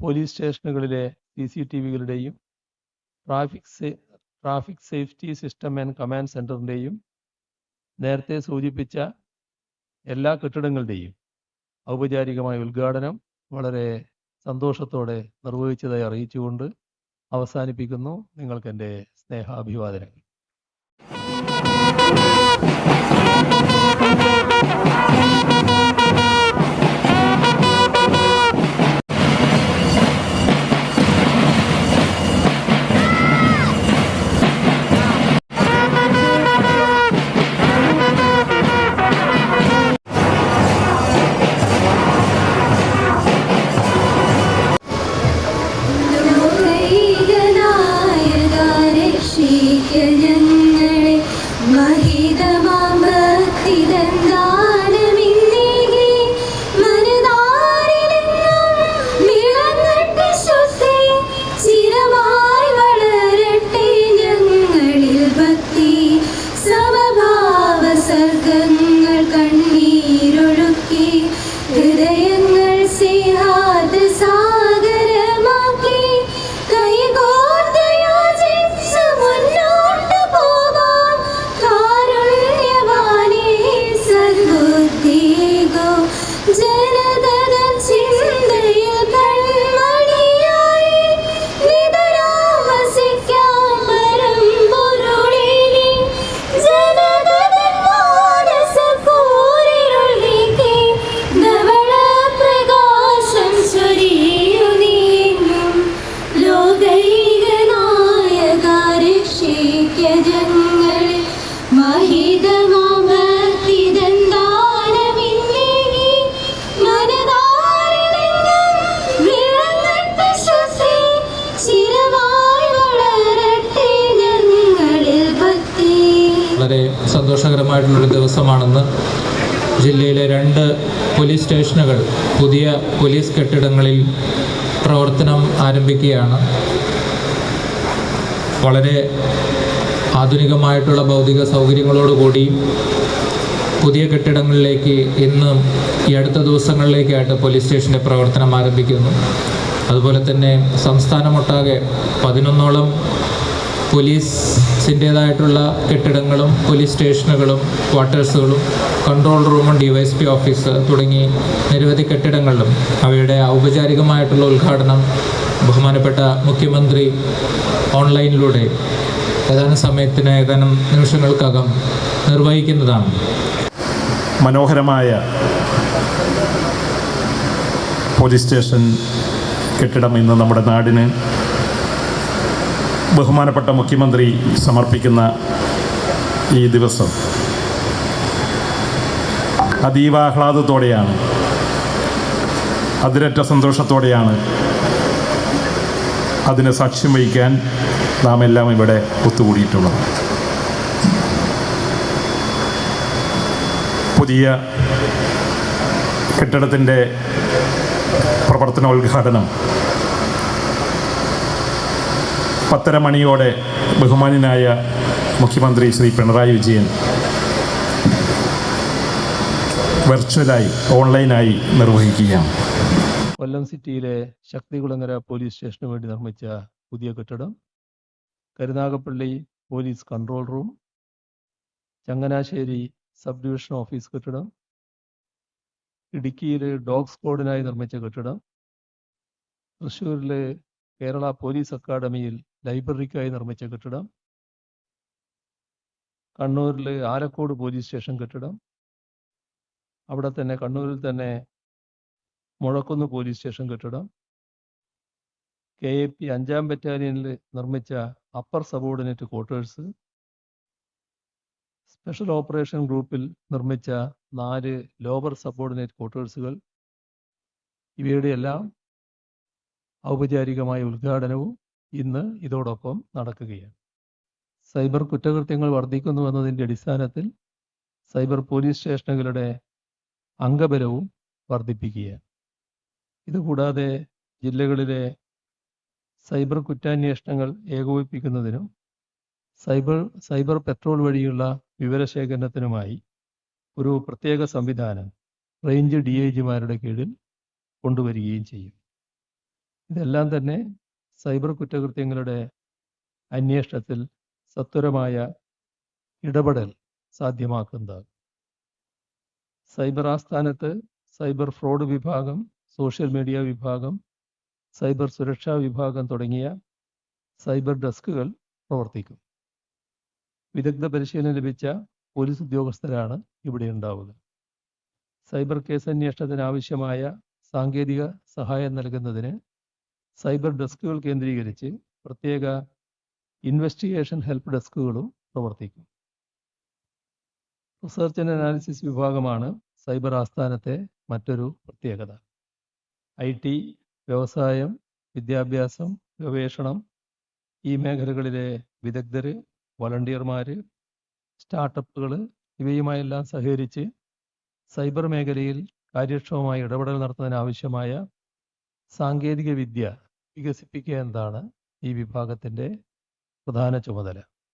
Police സ്റ്റേഷനുകളിലെ C C T വികളുടെയും traffic traffic safety system and command സെന്ററിന്റെയും നേരത്തെ സൂചിപ്പിച്ച എല്ലാ കെട്ടിടങ്ങളുടെയും ഔപചാരികമായ ഉദ്ഘാടനം വളരെ സന്തോഷത്തോടെ നിർവഹിച്ചതായി അറിയിച്ചുകൊണ്ട് അവസാനിപ്പിക്കുന്നു. നിങ്ങൾക്കെന്റെ സ്നേഹാഭിവാദനങ്ങൾ. വളരെ സന്തോഷകരമായിട്ടുള്ളൊരു ദിവസമാണെന്ന് ജില്ലയിലെ രണ്ട് പോലീസ് സ്റ്റേഷനുകൾ പുതിയ പോലീസ് കെട്ടിടങ്ങളിൽ പ്രവർത്തനം ആരംഭിക്കുകയാണ്. വളരെ ആധുനികമായിട്ടുള്ള ഭൗതിക സൗകര്യങ്ങളോടുകൂടി പുതിയ കെട്ടിടങ്ങളിലേക്ക് ഇന്നും ഈ അടുത്ത ദിവസങ്ങളിലേക്കായിട്ട് പോലീസ് സ്റ്റേഷന്റെ പ്രവർത്തനം ആരംഭിക്കുന്നു. അതുപോലെ തന്നെ സംസ്ഥാനമൊട്ടാകെ പതിനൊന്നോളം പോലീസിന്റേതായിട്ടുള്ള കെട്ടിടങ്ങളും പോലീസ് സ്റ്റേഷനുകളും ക്വാർട്ടേഴ്സുകളും കൺട്രോൾ റൂമും ഡിവൈഎസ് പി ഓഫീസ് തുടങ്ങി നിരവധി കെട്ടിടങ്ങളിലും അവയുടെ ഔപചാരികമായിട്ടുള്ള ഉദ്ഘാടനം ബഹുമാനപ്പെട്ട മുഖ്യമന്ത്രി ഓൺലൈനിലൂടെ ഏതാനും സമയത്തിന് ഏതാനും നിമിഷങ്ങൾക്കകം നിർവഹിക്കുന്നതാണ്. മനോഹരമായ പോലീസ് സ്റ്റേഷൻ കെട്ടിടം ഇന്ന് നമ്മുടെ നാടിന് ബഹുമാനപ്പെട്ട മുഖ്യമന്ത്രി സമർപ്പിക്കുന്ന ഈ ദിവസം അതീവ ആഹ്ലാദത്തോടെയാണ് അതിരറ്റ സന്തോഷത്തോടെയാണ് അതിന് സാക്ഷ്യം വഹിക്കാൻ നാം എല്ലാം ഇവിടെ ഒത്തുകൂടിയിട്ടുള്ളത്. പുതിയ കെട്ടിടത്തിന്റെ പ്രവർത്തനോദ്ഘാടനം പത്തര മണിയോടെ ബഹുമാനായ മുഖ്യമന്ത്രി ശ്രീ പിണറായി വിജയൻ വെർച്വലായി ഓൺലൈനായി നിർവഹിക്കുകയാണ്. കൊല്ലം സിറ്റിയിലെ ശക്തികുളങ്ങര പോലീസ് സ്റ്റേഷന് വേണ്ടി നിർമ്മിച്ച പുതിയ കെട്ടിടം Karunagappally police control room Changanassery sub division office കെട്ടിടം ഇടുക്കിയിലെ ഡോഗ് സ്ക്വാഡിനായി നിർമ്മിച്ച കെട്ടിടം തൃശ്ശൂരിലെ കേരള പോലീസ് അക്കാദമിയിൽ ലൈബ്രറിക്കായി നിർമ്മിച്ച കെട്ടിടം. കണ്ണൂരിൽ ആലക്കോട് പോലീസ് സ്റ്റേഷൻ കെട്ടിടം. അവിടെ തന്നെ കണ്ണൂരിൽ തന്നെ മുഴക്കുന്ന് പോലീസ് സ്റ്റേഷൻ കെട്ടിടം. കെ എ പി അഞ്ചാം ബറ്റാലിയനിൽ നിർമ്മിച്ച upper subordinate quarters. Special operation ഗ്രൂപ്പിൽ നിർമ്മിച്ച നാല് ലോവർ സബോർഡിനേറ്റ് ക്വാർട്ടേഴ്സുകൾ. ഇവയുടെയെല്ലാം ഔപചാരികമായ ഉദ്ഘാടനവും ഇന്ന് ഇതോടൊപ്പം നടക്കുകയാണ്. സൈബർ കുറ്റകൃത്യങ്ങൾ വർദ്ധിക്കുന്നു എന്നതിന്റെ അടിസ്ഥാനത്തിൽ സൈബർ പോലീസ് സ്റ്റേഷനുകളുടെ അംഗബലവും വർദ്ധിപ്പിക്കുകയാണ്. ഇതുകൂടാതെ ജില്ലകളിലെ സൈബർ കുറ്റാന്വേഷണങ്ങൾ ഏകോപിപ്പിക്കുന്നതിനും സൈബർ സൈബർ പെട്രോൾ വഴിയുള്ള വിവരശേഖരണത്തിനുമായി ഒരു പ്രത്യേക സംവിധാനം റേഞ്ച് ഡി ഐ ജിമാരുടെ കീഴിൽ കൊണ്ടുവരികയും ചെയ്യും. ഇതെല്ലാം തന്നെ സൈബർ കുറ്റകൃത്യങ്ങളുടെ അന്വേഷണത്തിൽ സത്വരമായ ഇടപെടൽ സാധ്യമാക്കുന്നത് സൈബർ ആസ്ഥാനത്ത് സൈബർ ഫ്രോഡ് വിഭാഗം സോഷ്യൽ മീഡിയ വിഭാഗം സൈബർ സുരക്ഷാ വിഭാഗം തുടങ്ങിയ സൈബർ ഡെസ്കുകൾ പ്രവർത്തിക്കും. വിദഗ്ധ പരിശീലനം ലഭിച്ച പോലീസ് ഉദ്യോഗസ്ഥരാണ് ഇവിടെ ഉണ്ടാവുക. സൈബർ കേസ് അന്വേഷണത്തിന് ആവശ്യമായ സാങ്കേതിക സഹായം നൽകുന്നതിന് സൈബർ ഡെസ്കുകൾ കേന്ദ്രീകരിച്ച് പ്രത്യേക ഇൻവെസ്റ്റിഗേഷൻ ഹെൽപ്പ് ഡെസ്കുകളും പ്രവർത്തിക്കും. റിസർച്ച് ആൻഡ് അനാലിസിസ് വിഭാഗമാണ് സൈബർ ആസ്ഥാനത്തെ മറ്റൊരു പ്രത്യേകത. ഐ ടി വ്യവസായം വിദ്യാഭ്യാസം ഗവേഷണം ഈ മേഖലകളിലെ വിദഗ്ധർ വളണ്ടിയർമാർ സ്റ്റാർട്ടപ്പുകൾ ഇവയുമായെല്ലാം സഹകരിച്ച് സൈബർ മേഖലയിൽ കാര്യക്ഷമമായ ഇടപെടൽ നടത്തുന്നതിന് ആവശ്യമായ സാങ്കേതിക വിദ്യ വികസിപ്പിക്കുക എന്നതാണ് ഈ വിഭാഗത്തിന്റെ പ്രധാന ചുമതല.